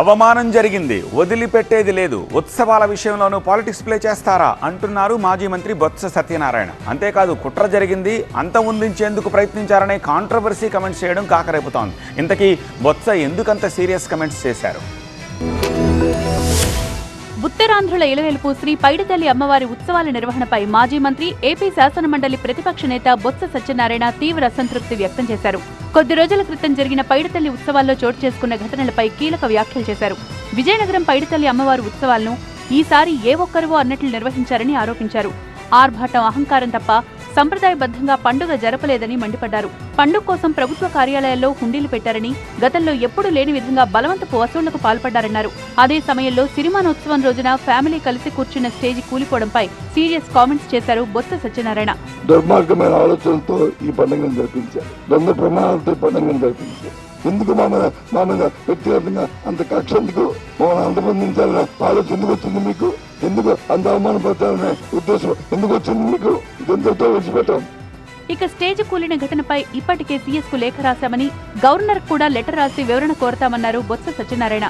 అవమానం జరిగింది. వదిలిపెట్టేది లేదు. ఉత్సవాల విషయంలోనూ పాలిటిక్స్ ప్లే చేస్తారా అంటున్నారు మాజీ మంత్రి బొత్స సత్యనారాయణ. అంతేకాదు కుట్ర జరిగింది. అంతమొందించేందుకు ప్రయత్నించారనే కాంట్రవర్సీ కమెంట్స్ చేయడం కాకరేపుతోంది. ఇంతకీ బొత్స ఎందుకంత సీరియస్ కమెంట్స్ చేశారు? ఉత్తరాంధ్రుల ఇలవేలుపు శ్రీ పైడితల్లి అమ్మవారి ఉత్సవాల నిర్వహణపై మాజీ మంత్రి ఏపీ శాసనమండలి ప్రతిపక్ష నేత బొత్స సత్యనారాయణ తీవ్ర అసంతృప్తి వ్యక్తం చేశారు. కొద్ది రోజుల క్రితం జరిగిన పైడితల్లి ఉత్సవాల్లో చోటు చేసుకున్న ఘటనలపై కీలక వ్యాఖ్యలు చేశారు. విజయనగరం పైడితల్లి అమ్మవారి ఉత్సవాలను ఈసారి ఏ ఒక్కరివో అన్నట్లు నిర్వహించారని ఆరోపించారు. ఆర్భాటం అహంకారం తప్ప సంప్రదాయబద్ధంగా పండుగ జరపలేదని మండిపడ్డారు. పండుగ కోసం ప్రభుత్వ కార్యాలయాల్లో హుండీలు పెట్టారని గతంలో ఎప్పుడూ లేని విధంగా బలవంతపు వసూళ్ళకు పాల్పడ్డారన్నారు. అదే సమయంలో సిరిమానోత్సవం రోజున ఫ్యామిలీ కలిసి కూర్చున్న స్టేజి కూలిపోవడంపై సీరియస్ కామెంట్స్ చేశారు బొత్స సత్యనారాయణ. దుర్మార్గమైన ఆలోచనతో ఈ పండుగను జరిపించారు. దొంగ ప్రమాణాలతో పండుగను జరిపించారు. ఎందుకు మా మీద మా మీద వ్యక్తిగతంగా అంత కక్ష ఎందుకు మమ్మల్ని అంతమొందించాలనే ఆలోచన ఎందుకు వచ్చింది మీకు? ఎందుకు అంత అవమానపరచాలనే ఉద్దేశం ఎందుకు వచ్చింది మీకు? ఇదంతతో విడిచిపెట్టాం. ఇక స్టేజ్ కూలిన ఘటనపై ఇప్పటికే సీఎస్కు లేఖ రాశామని గవర్నర్ కూడా లెటర్ రాసి వివరణ కోరతామన్నారు బొత్స సత్యనారాయణ.